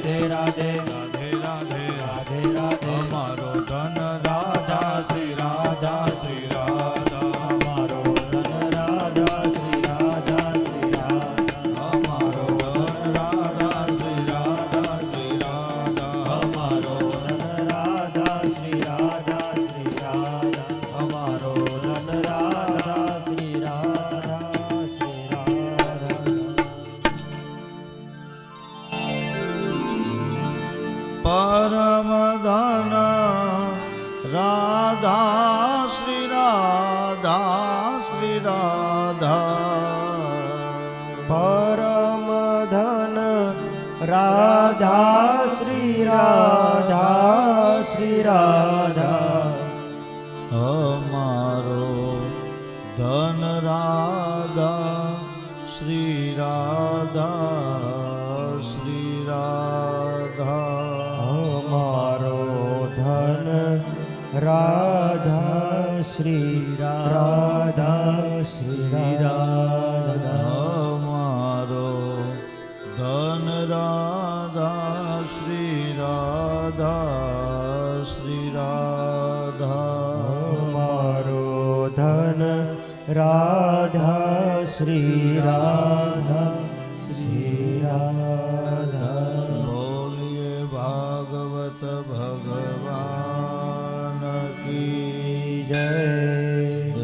デラデラ રાધા, અમારો ધન રાધા, શ્રી રાધા શ્રી રાધા. અમારો ધન રાધા, શ્રી રાધા શ્રી રાધા. અમારો ધન રાધા, શ્રી રાધા. શ્રી રાધા. મારો ધન રાધા શ્રી રાધા. શ્રી રાધા. બોલીએ ભાગવત ભગવાન કી જય.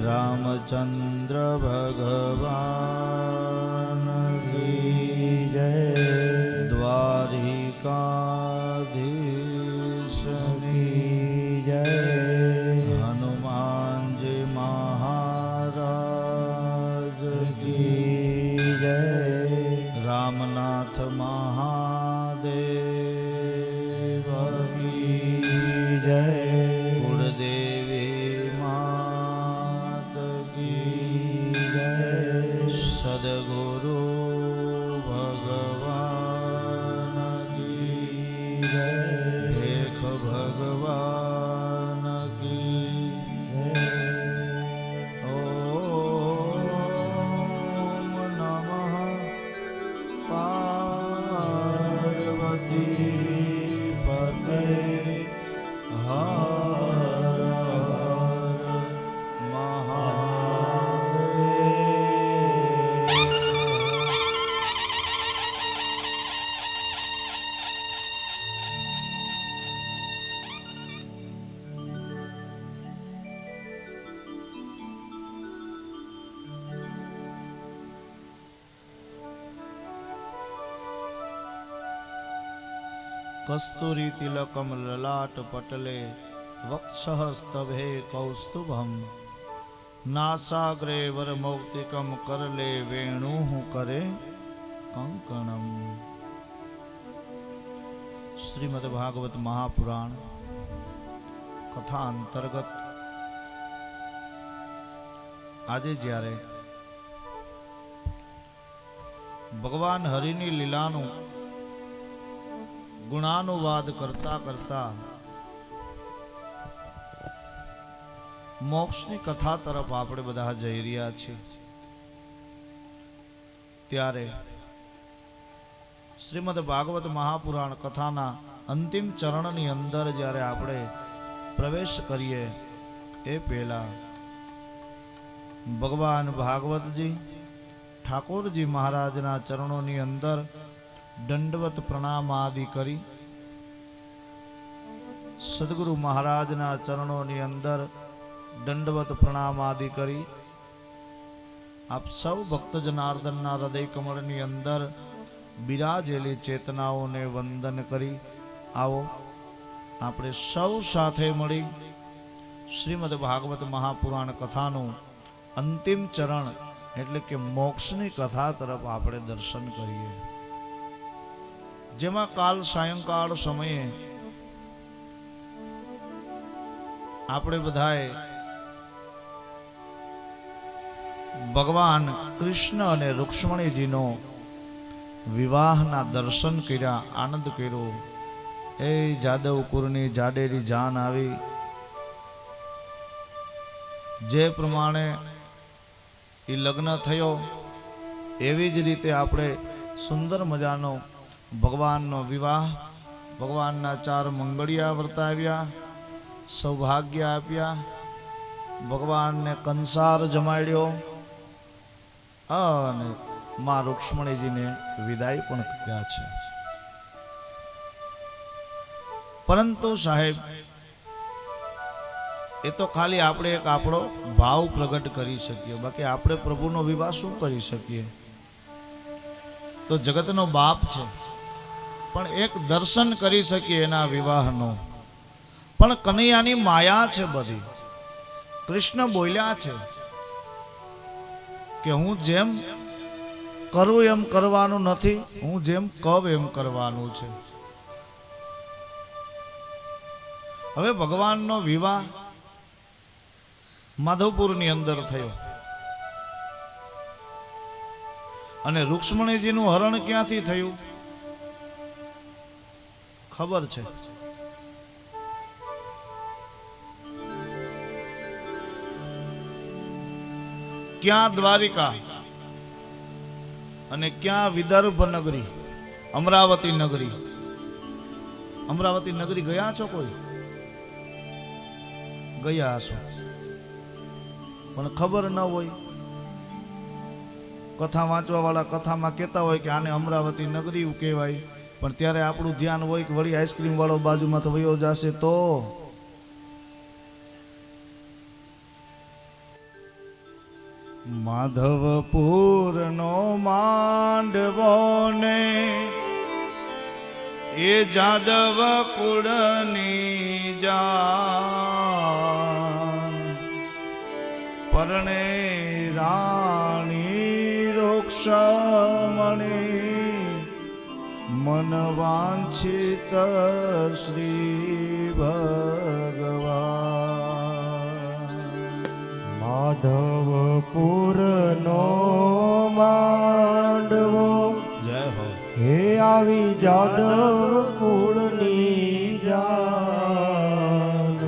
રામચંદ્ર ભગવાન કી જય. દ્વારિકા જય। કુળદેવી માત કી જય। સદગુરુ ભગવાન કી જય। ભેખ ભગવાન કી ઓમ પાર્વતી કસ્તુરી તિલકમ લલાટ પટલે વક્ષસ્તભે કૌસ્તુભમ નાસાગ્રે વરમૌક્તિકમ કરલે વેણુ કરે કંકણમ શ્રીમદ ભાગવત મહાપુરાણ કથા અંતર્ગત આજે જ્યારે ભગવાન હરિની લીલાનું ગુણાનુવાદ કરતા કરતા મોક્ષની કથા તરફ આપણે બધા જઈ રહ્યા છીએ. ત્યારે શ્રીમદ ભાગવત મહાપુરાણ કથાના અંતિમ ચરણની અંદર જ્યારે આપણે પ્રવેશ કરીએ, એ પહેલા ભગવાન ભાગવતજી, ઠાકોરજી મહારાજના ચરણોની અંદર દંડવત પ્રણામ આદિ કરી સદગુરુ મહારાજના ચરણોની અંદર દંડવત પ્રણામ આદિ કરી આપ સૌ ભક્ત જનાર્દનના હૃદય કમળની અંદર બિરાજેલી ચેતનાઓને વંદન કરી આવો. આપણે સૌ સાથે મળી શ્રીમદ ભાગવત મહાપુરાણ કથાનું અંતિમ ચરણ એટલે કે મોક્ષની કથા તરફ આપણે દર્શન કરીએ. જેમાં કાલ સાયંકાળ સમયે આપણે બધાએ ભગવાન કૃષ્ણ અને રૂક્ષ્મણીજીનો વિવાહના દર્શન કર્યા, આનંદ કર્યો. એ જાદવપુરની જાડેરી જાન આવી. જે પ્રમાણે એ લગ્ન થયો, એવી જ રીતે આપણે સુંદર મજાનો ભગવાનનો વિવાહ, ભગવાનના ચાર મંગળિયા વર્તાવ્યા સૌભાગ્ય આપ્યા, ભગવાનને કંસાર જમાડ્યો અને મા રૂક્ષ્મણીજીને વિદાય પણ કર્યા છે. પરંતુ સાહેબ, એ તો ખાલી આપણે એક આપણો ભાવ પ્રગટ કરી શકીએ. બાકી આપણે પ્રભુનો વિવાહ શું કરી શકીએ? તો જગતનો બાપ છે. પણ એક દર્શન કરી શકીએ એના વિવાહનો. પણ કનૈયાની માયા છે બધી. કૃષ્ણ બોલ્યા છે કે હું જેમ કરું એમ કરવાનું નથી, હું જેમ કવ એમ કરવાનું છે. હવે ભગવાનનો વિવાહ માધવપુરની અંદર થયો. અને રૂક્ષ્મણીજીનું હરણ ક્યાંથી થયું? ખબર છે. ક્યાં દ્વારિકા અને ક્યાં વિદર્ભ નગરી? અમરાવતી નગરી. અમરાવતી નગરી ગયા છો કોઈ? ગયા હશો પણ ખબર ન હોય. કથા વાંચવા વાળા કથામાં કહેતા હોય કે આને અમરાવતી નગરી કહેવાય. પણ ત્યારે આપણું ધ્યાન હોય કે વળી આઈસ્ક્રીમ વાળો બાજુમાં વયો જશે તો? માધવપુર નો માંડવો ને એ જાદવ કુળની જા પરણે રાણી રોક્ષમણી મન વાંછિત શ્રી ભગવાન માધવપુરનો માંડવો જય હો હે આવી જાદવ કુળની જાન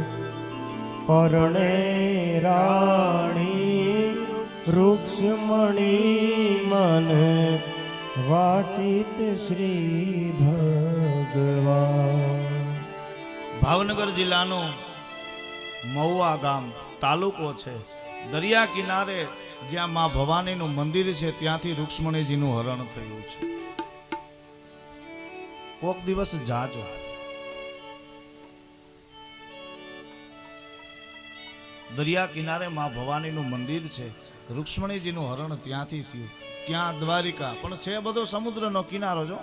પરણે રાણી વૃક્ષમણી મન વાચિત શ્રી ભગવાન. ભાવનગર જિલ્લાનું મહુવા ગામ તાલુકો છે. દરિયા કિનારે જ્યાં માં ભવાનીનું મંદિર છે, ત્યાંથી રૂક્ષ્મણીજીનું હરણ થયું છે. કોક દિવસ જાજો. દરિયા કિનારે માં ભવાનીનું મંદિર છે, રૂક્ષ્મણીજીનું હરણ ત્યાંથી થયું. ક્યાં દ્વારિકા? પણ છે બધો સમુદ્રનો કિનારો જો.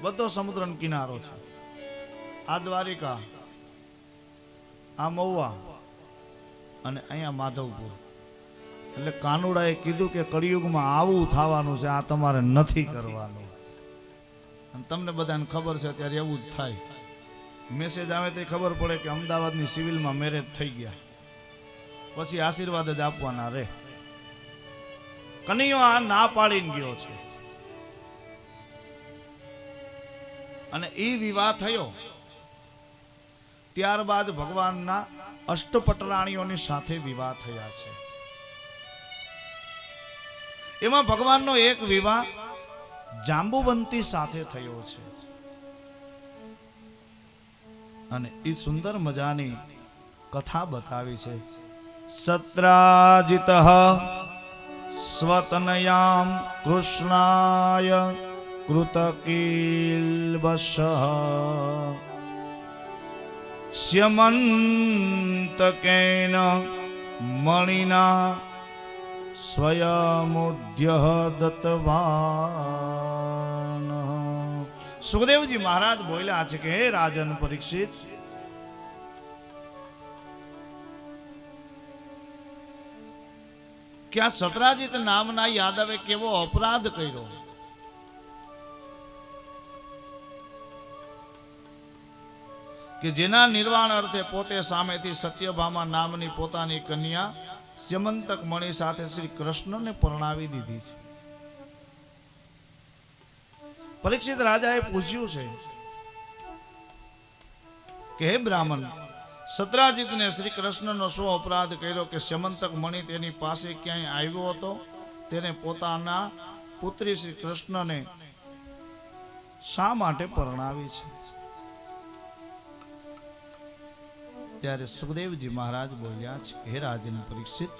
બધો સમુદ્રનો કિનારો છે. આ દ્વારિકા આ મહુવા અને અહીંયા માધવપુર. એટલે કાનુડાએ કીધું કે કળિયુગમાં આવું થવાનું છે આ તમારે નથી કરવાનું. અને તમને બધાને ખબર છે અત્યારે એવું જ થાય. મેસેજ આવે તો ખબર પડે કે અમદાવાદની સિવિલમાં મેરેજ થઈ ગયા. પછી આશીર્વાદ જ આપવાના રે. કનૈયો આ ના પાડીને ગયો છે. અને એ વિવાહ થયો. ત્યારબાદ ભગવાનના અષ્ટપટરાણીઓની સાથે વિવાહ થયા છે. એમાં ભગવાનનો એક વિવાહ જાંબુવંતી સાથે થયો છે. અને એ સુંદર મજાની કથા બતાવી છે. સત્રાજિત સ્વતનયામ કૃષ્ણાય કૃતકીલ્બશ સ્યમંતકેન મણિના સ્વયમુદ્ય દત્તવાન સુખદેવજી મહારાજ બોલ્યા છે કે રાજન પરીક્ષિત કે આ સતરાજીત નામના યાદવે કેવો અપરાધ કર્યો? કે જેના નિર્વાણ અર્થે પોતે સામેથી સત્યભામા નામની પોતાની કન્યા સ્યમંતક મણિ સાથે શ્રી કૃષ્ણને પરણાવી દીધી છે. પરીક્ષિત રાજાએ પૂછ્યું છે કે હે બ્રાહ્મણ સત્રાજીતને શ્રી કૃષ્ણનો શું અપરાધ કર્યો કે સમંતક મણી તેની પાસે ક્યાંય આવ્યો હતો? તેને પોતાના પુત્રી શ્રી કૃષ્ણને શા માટે પરણાવી છે? ત્યારે સુખદેવજી મહારાજ બોલ્યા છે, હે રાજન પરીક્ષિત,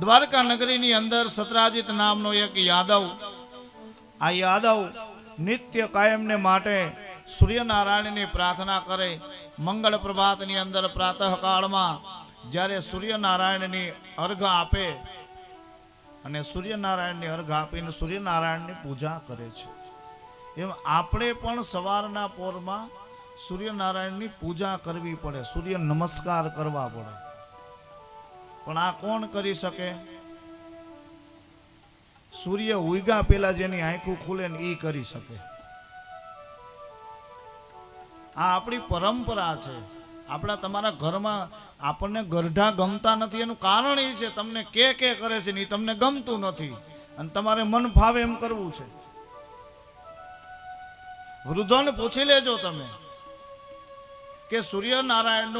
દ્વારકા નગરીની અંદર સતરાજીત નામનો એક યાદવ, આ યાદવ નિત્ય કાયમને માટે સૂર્યનારાયણની પ્રાર્થના કરે, મંગળ પ્રભાતની અંદર પ્રાતઃકાળમાં જ્યારે સૂર્યનારાયણની અર્ઘ આપે અને સૂર્યનારાયણની અર્ઘ આપીને સૂર્યનારાયણની પૂજા કરે છે. એમ આપણે પણ સવારના પોરમાં સૂર્યનારાયણની પૂજા કરવી પડે, સૂર્ય નમસ્કાર કરવા પડે. પણ આ કોણ કરી શકે? સૂર્ય ઉગ્યા પેલા જેની આંખું ખુલે ને એ કરી શકે. આ આપણી પરંપરા છે. આપણા તમારા ઘરમાં આપણને ગરઢા ગમતા નથી. એનું કારણ એ છે, તમને કે કે કરે છે ને તમને ગમતું નથી. અને તમારે મન ફાવે એમ કરવું છે. વૃદ્ધોને પૂછી લેજો તમે કે સૂર્યનારાયણનું